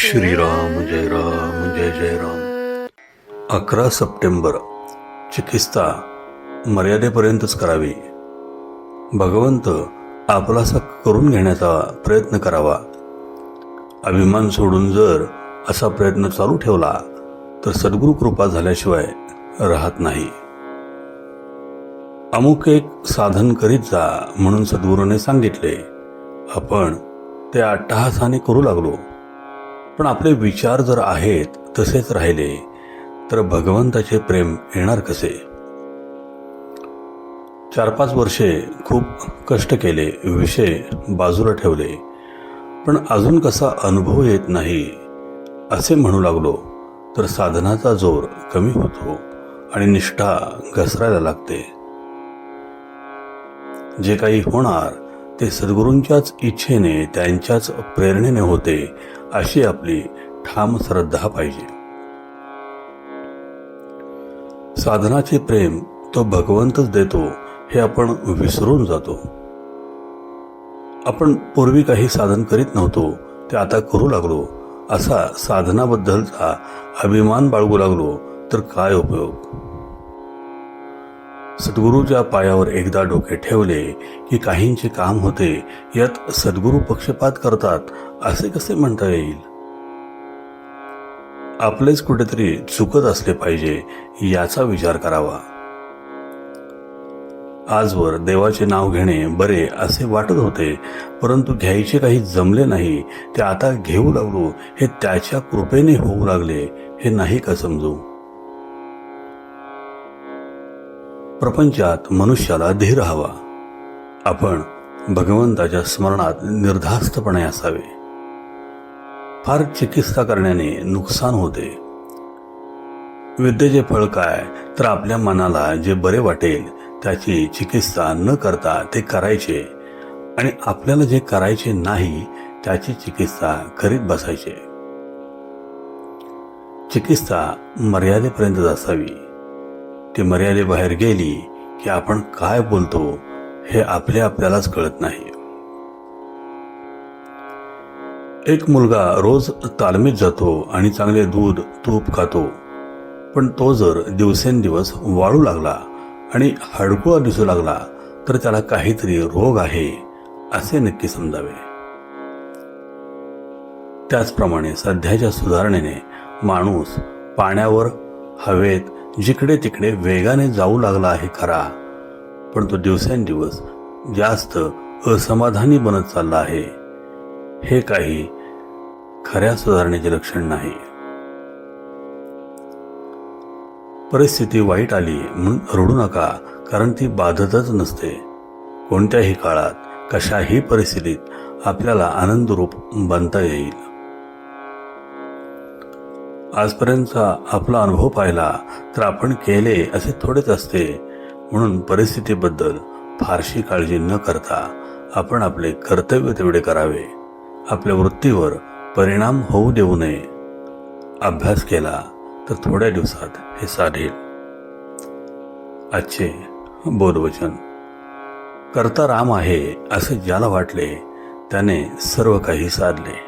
श्रीराम जय राम जय जय राम। अकरा सप्टेंबर चिकित्सा मर्यादेपर्यंतच करावी. भगवंत आपलासा करून घेण्याचा प्रयत्न करावा. अभिमान सोडून जर असा प्रयत्न चालू ठेवला तर सद्गुरू कृपा झाल्याशिवाय राहत नाही. अमुक एक साधन करीत जा म्हणून सद्गुरूने सांगितले. आपण ते अट्टहासाने करू लागलो. पण आपले विचार जर आहेत तसेच राहिले तर भगवंताचे प्रेम येणार कसे? चार पाच वर्षे खूप कष्ट केले विषय बाजूला ठेवले. पण अजून कसा अनुभव येत नाही असे म्हणू लागलो तर साधनाचा जोर कमी होतो आणि निष्ठा घसरायला लागते. जे काही होणार ते सद्गुरूंच्याच इच्छेने त्यांच्याच प्रेरणेने होते अशी आपली ठाम श्रद्धा पाहिजे. साधनाचे प्रेम तो भगवंतच देतो हे आपण विसरून जातो. आपण पूर्वी काही साधन करीत नव्हतो ते आता करू लागलो. असा साधनाबद्दलचा अभिमान बाळगू लागलो तर काय उपयोग? सद्गुरूच्या पायावर एकदा डोके ठेवले की काहींचे काम होते यात सद्गुरू पक्षपात करतात असे कसे म्हणता येईल? आपलेच कुठेतरी चुकत असले पाहिजे याचा विचार करावा. आजवर देवाचे नाव घेणे बरे असे वाटत होते परंतु घ्यायचे काही जमले नाही ते आता घेऊ लागलो हे त्याच्या कृपेने होऊ लागले हे नाही का समजू? प्रपंचात मनुष्याला धीर हवा. आपण भगवंताच्या स्मरणात निर्धास्तपणे असावे. फार चिकित्सा करण्याने नुकसान होते. विद्येचे फळ काय तर आपल्या मनाला जे बरे वाटेल त्याची चिकित्सा न करता ते करायचे आणि आपल्याला जे करायचे नाही त्याची चिकित्सा करीत बसायचे. चिकित्सा मर्यादेपर्यंतच असावी. ती मर्यादेबाहेर गेली की आपण काय बोलतो हे आपले आपल्यालाच कळत नाही. एक मुलगा रोज तालमीत जातो आणि चांगले दूध तूप खातो. पण तो जर दिवसेंदिवस वाळू लागला आणि हडकुळा दिसू लागला तर त्याला काहीतरी रोग आहे असे नक्की समजावे. त्याचप्रमाणे सध्याच्या सुधारणेने माणूस पाण्यावर हवेत जिकडे तिकडे वेगाने जाऊ लागला आहे खरा. पण तो दिवसेंदिवस जास्त असमाधानी बनत चालला आहे. हे काही खऱ्या सुधारणेचे लक्षण नाही. परिस्थिती वाईट आली म्हणून रडू नका कारण ती बाधतच नसते. कोणत्याही काळात कशाही परिस्थितीत आपल्याला आनंदरूप बनता येईल. आजपर्यंतचा आपला अनुभव पाहिला तर आपण केले असे थोडेच असते. म्हणून परिस्थितीबद्दल फारशी काळजी न करता आपण आपले कर्तव्य तेवढे करावे. आपल्या वृत्तीवर परिणाम होऊ देऊ नये. अभ्यास केला तर थोड्या दिवसात हे साधेल. आजचे बोधवचन. करता राम आहे असे ज्याला वाटले त्याने सर्व काही साधले.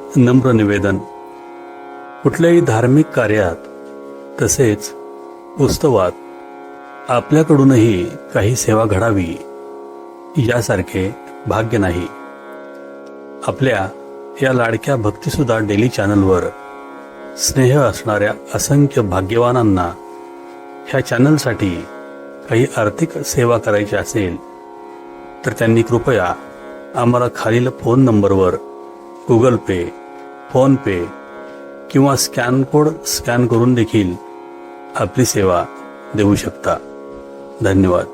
नम्र निवेदन. कुठल्याही धार्मिक कार्यात तसेच उत्सवात आपल्याकडूनही काही सेवा घडावी यासारखे भाग्य नाही. आपल्या या लाडक्या भक्तीसुद्धा डेली चॅनलवर स्नेह असणाऱ्या असंख्य भाग्यवानांना ह्या चॅनलसाठी काही आर्थिक सेवा करायची असेल तर त्यांनी कृपया आम्हाला खालील फोन नंबरवर गुगल पे फोनपे किंवा स्कॅन कोड स्कॅन करून देखील आपली सेवा देऊ शकता. धन्यवाद.